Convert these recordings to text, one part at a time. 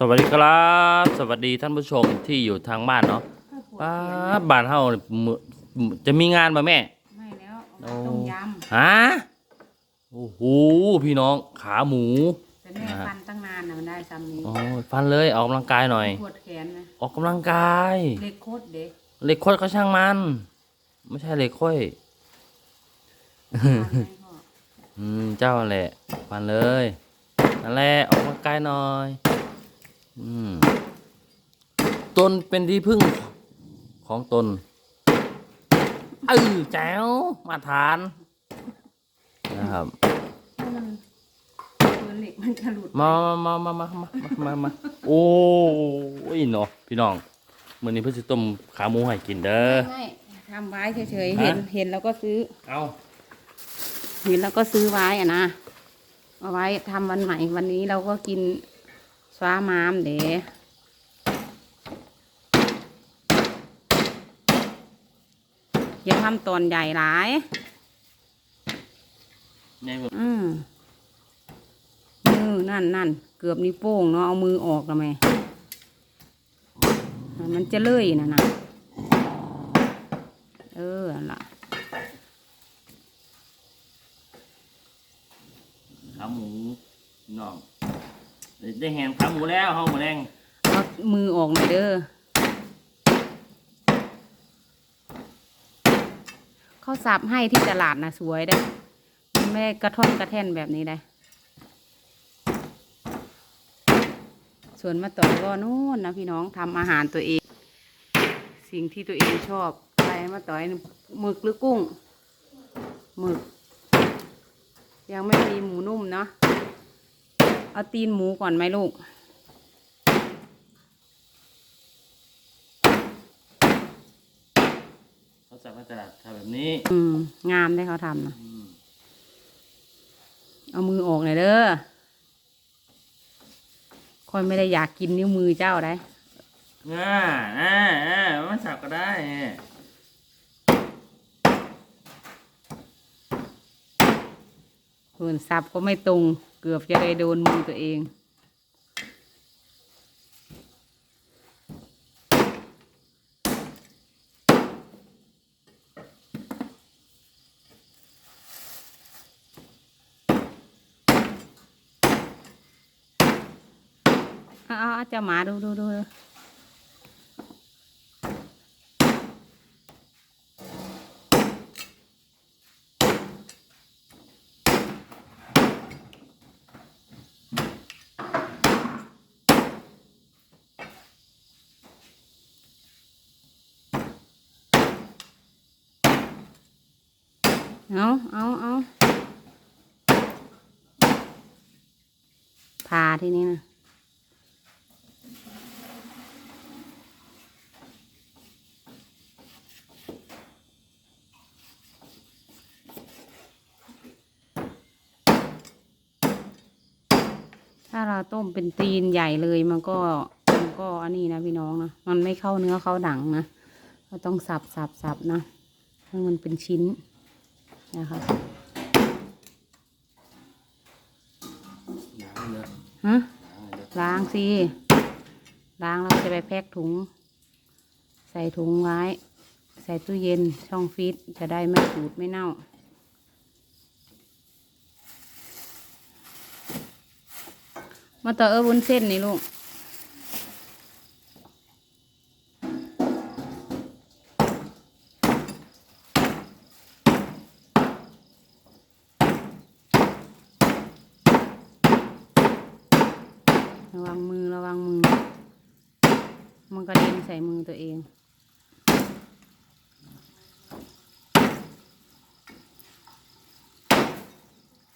สวัสดีครับ สวัสดีท่านผู้ชมที่อยู่ทางบ้านเนาะป้าดบ้านเฮานี่มื้อจะมีงานมาแม่ ไม่แล้วโอ้ต้มยฮะ โอ้โห พี่น้อง ขาหมูำแต่แม่ฟันตั้งนานนะมันได้ซ้ำนี้โอ้ยฟันเลยออกกำลังกายหน่อย ปวดแขนนะออกกำลังกาย เล็กโคตรเด็กเหล็กค่อยก็ช่างมัน ไม่ใช่เหล็กค่อย ฟันให้พ่ออืม เจ้าแหละฟันเลย นั่นแหละออกกำลังกายหน่อยอืม ตนเป็นที่พึ่งของตนเออแจ๋วมาทาน นะครับมันจหลุดมามามามามามามาโอ้ยเนาะพี่น้องมื่อนี้เพื่อจะต้มขาหมูให้กินเด้อไม่ทำไว้เฉยๆเห็นเห็นแล้วก็ซื้อ เอาเห็นแล้วก็ซื้อไว้อะนะเอาไว้ทำวันใหม่วันนี้เราก็กิน สวามามเด๋อย่าทำตอนใหญ่หลายในมืออืมมือนั่นนั่นเกือบนิ้วโป้งเนาะเอามือออกแล้วไหมอะมันจะเลยนะนะเออนั่นล่ะขาหมูพี่น้อง ได้ได้แหนขาหมูแล้วเฮาหมูแรงเอามือออกหน่อยเด้อเขาสับให้ที่ตลาดนะสวยได้อมันไม่ได้กระท่อนกระแท่นแบบนี้ได้อส่วนมาต่อยก็นู่นนะพี่น้องทำอาหารตัวเอง สิ่งที่ตัวเองชอบอะไรมาต่อยหมึกหรือกุ้งหมึก ยังไม่มีหมูนุ่มเนาะ เอาตีนหมูก่อนไหมลูก เขาสั่งมาตลาดทำแบบนี้อืม งามได้เขาทำนะอืมเอามือออกหน่อยเด้อคอยไม่ได้อยากกินนิ้วมือเจ้าได้อ่าอ่าอ่ามันสับก็ได้อ่าเหินสับก็ไม่ตรง เกือบจะได้โดนมือตัวเองอ้าวจะหมาดูดูดู เอาเอาเอาพาที่นี่นะถ้าเราต้มเป็นตีนใหญ่เลยมันก็มันก็อันนี้นะพี่น้องนะมันไม่เข้าเนื้อเข้าหนังนะเราต้องสับสับสับนะให้มันเป็นชิ้น นะคะล้างเลยฮะล้างเลยล้างสิล้างแล้วก็จะไปแพ็คถุง ใส่ถุงไว้ ใส่ตู้เย็นช่องฟิตจะได้ไม่บูดไม่เน่า มาต่อเออวุ้นเส้นนี่ลูก ระวังมือระวังมือ มันกระเด็นใส่มือตัวเอง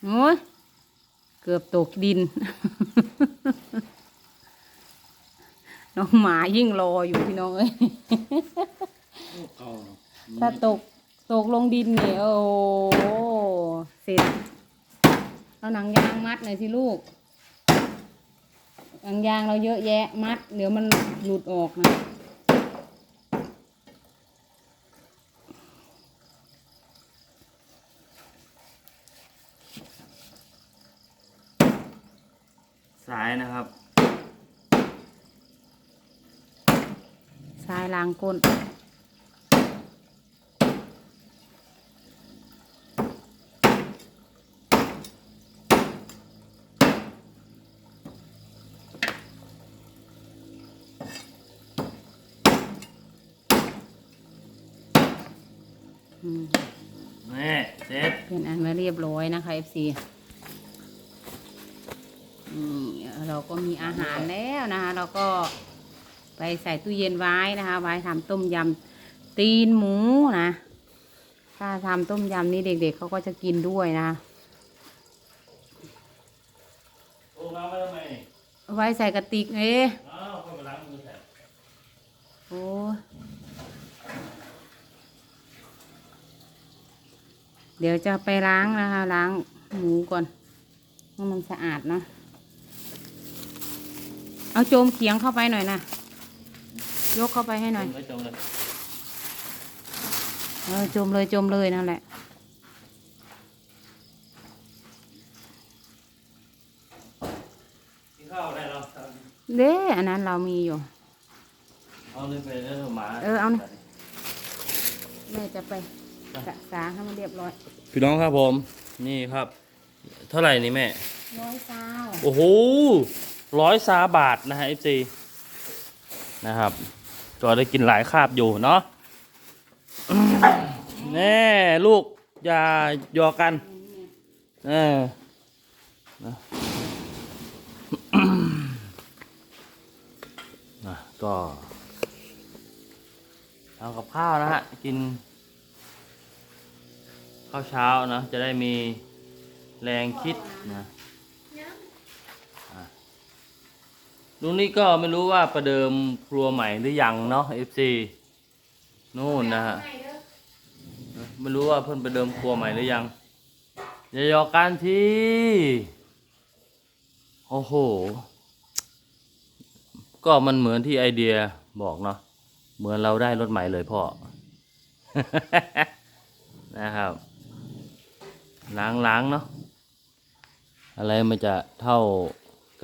โอ้ยเกือบตกดิน น้องหมายิ่งรออยู่พี่น้องเอ้ยเก่าเนาะถ้าตกตกลงดินเนี่ยโอ้โหเสร็จ เอาหนังยางมัดหน่อยสิลูก หนังยางเราเยอะแยะมัด เดี๋ยวมันหลุดออกนะสายนะครับ สายลางก้น นี่เสร็จเป็นอันมาเรียบร้อยนะคะ FC นี่เราก็มีอาหารแล้วนะคะ เราก็ไปใส่ตู้เย็นไว้นะคะ ไว้ทำต้มยำตีนหมูนะ ถ้าทำต้มยำนี่เด็กๆเขาก็จะกินด้วยนะโอ้มาไม่ทำไมไว้ใส่กระติกเอ๊ะอ้าวเข้าไปล้างมือแทนโอ้ เดี๋ยวจะไปล้างนะคะ ล้างหมูก่อนให้มันสะอาดเนาะเอาโจมเขียงเข้าไปหน่อยนะ ยกเข้าไปให้หน่อย จมเลยจมเลยเออจมเลยจมเลยนั่นแหละ กินข้าวได้แล้วเด้อันนั้นเรามีอยู่ เอาเลยไปแล้วหมาเออเอานะ แม่จะไป กะสาให้มันเรียบร้อยพี่น้องครับผม นี่ครับ เท่าไหร่นี่แม่ร้อยซาวโอ้โหร้อยซาบาทนะฮะ FC นะครับก็ได้กินหลายคาบอยู่เนาะอืมแน่ลูกอย่าหยอกกันเออนะนะก็ทำกับข้าวนะฮะ กิน ข้าวเช้านะ จะได้มีแรงคิดนะลุงนี่ก็ไม่รู้ว่าประเดิมครัวใหม่หรือยังเนาะ FC นู่นนะฮะไม่รู้ว่าเพิ่นประเดิมครัวใหม่หรือยังอย่าหยอกกันทีโอ้โห ก็มันเหมือนที่ไอเดียบอกเนาะ เหมือนเราได้รถใหม่เลยพ่อ นะครับ ล้างๆเนาะอะไรมันจะเท่า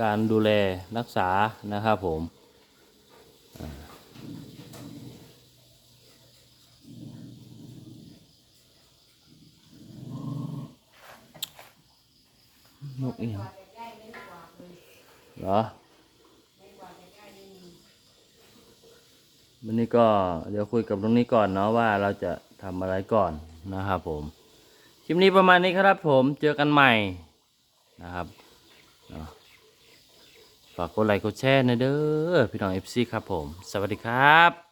การดูแลรักษานะครับผมอ่านกอีกเหรอวันนี้ก็เดี๋ยวคุยกับตรงนี้ก่อนเนาะว่าเราจะทำอะไรก่อนนะครับผม คลิปนี้ประมาณนี้ครับผมเจอกันใหม่นะครับฝากกดไลค์กดแชร์นะเด้อพี่น้อง FC ครับผม สวัสดีครับ